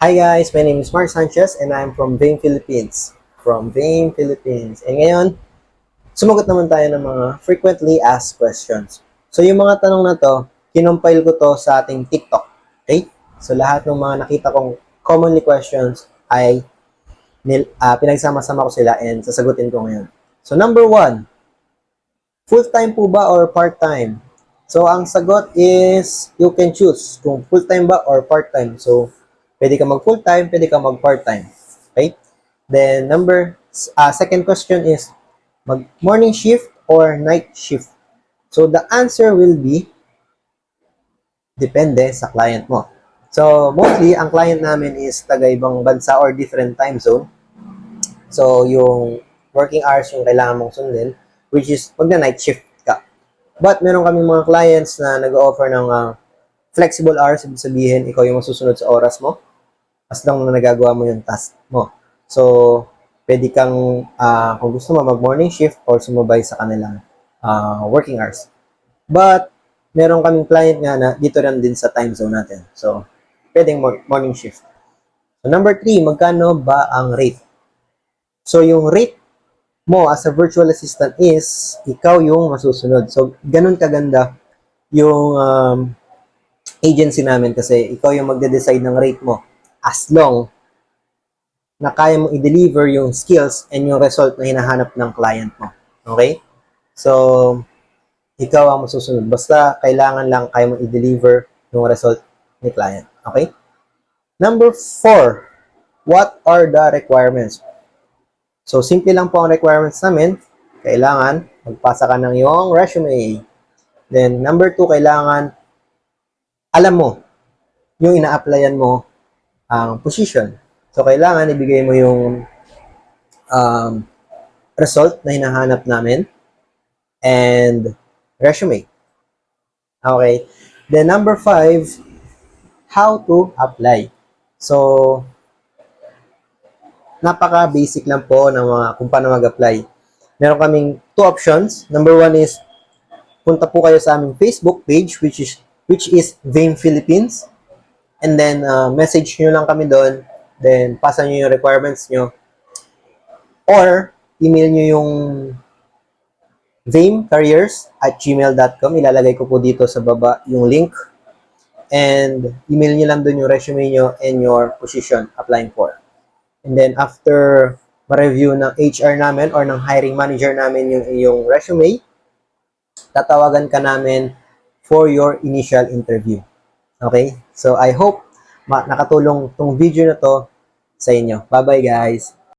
Hi guys, my name is Mark Sanchez and I'm from Vane Philippines. From Vane Philippines. And ngayon, sumagot naman tayo ng mga frequently asked questions. So yung mga tanong na to, kinompile ko to sa ating TikTok. Okay? So lahat ng mga nakita kong commonly questions ay nil, ah, pinagsama-sama ko sila and sasagutin ko ngayon. So number one, full-time po ba or part-time? So ang sagot is you can choose kung full-time ba or part-time. So pwede ka mag full-time, pwede ka mag part-time. Okay? Then number uh, second question is mag morning shift or night shift. So the answer will be depende sa client mo. So mostly ang client namin is taga ibang bansa or different time zone. So yung working hours yung kailangan mong sundin which is pag na night shift ka. But meron kami mga clients na nag-offer ng uh, flexible hours, sabihin ikaw yung masusunod sa oras mo as long na nagagawa mo yung task mo. So, pwede kang, ah, kung gusto mo, mag-morning shift or sumabay sa kanilang ah, working hours. But, meron kaming client nga na dito rin din sa time zone natin. So, pwedeng mor- morning shift. So, number three, magkano ba ang rate? So, yung rate mo as a virtual assistant is ikaw yung masusunod. So, ganun kaganda yung um, agency namin kasi ikaw yung magde-decide ng rate mo as long na kaya mong i-deliver yung skills and yung result na hinahanap ng client mo. Okay? So, ikaw ang masusunod. Basta kailangan lang kaya mong i-deliver yung result ni client. Okay? Number four, what are the requirements? So, simple lang po ang requirements namin. Kailangan magpasa ka ng iyong resume. Then, number two, kailangan alam mo yung ina-applyan mo ang position. So, kailangan ibigay mo yung um, result na hinahanap namin and resume. Okay. Then, number five, how to apply. So, napaka-basic lang po ng mga kung paano mag-apply. Meron kaming two options. Number one is, punta po kayo sa aming Facebook page, which is which is Vame Philippines. And then, uh, message nyo lang kami doon. Then, pasa nyo yung requirements nyo. Or, email nyo yung vamecareers at gmail.com. Ilalagay ko po dito sa baba yung link. And, email nyo lang doon yung resume nyo and your position applying for. And then, after ma-review ng HR namin or ng hiring manager namin yung iyong resume, tatawagan ka namin for your initial interview. Okay? So, I hope nakatulong tong video na to sa inyo. Bye-bye, guys!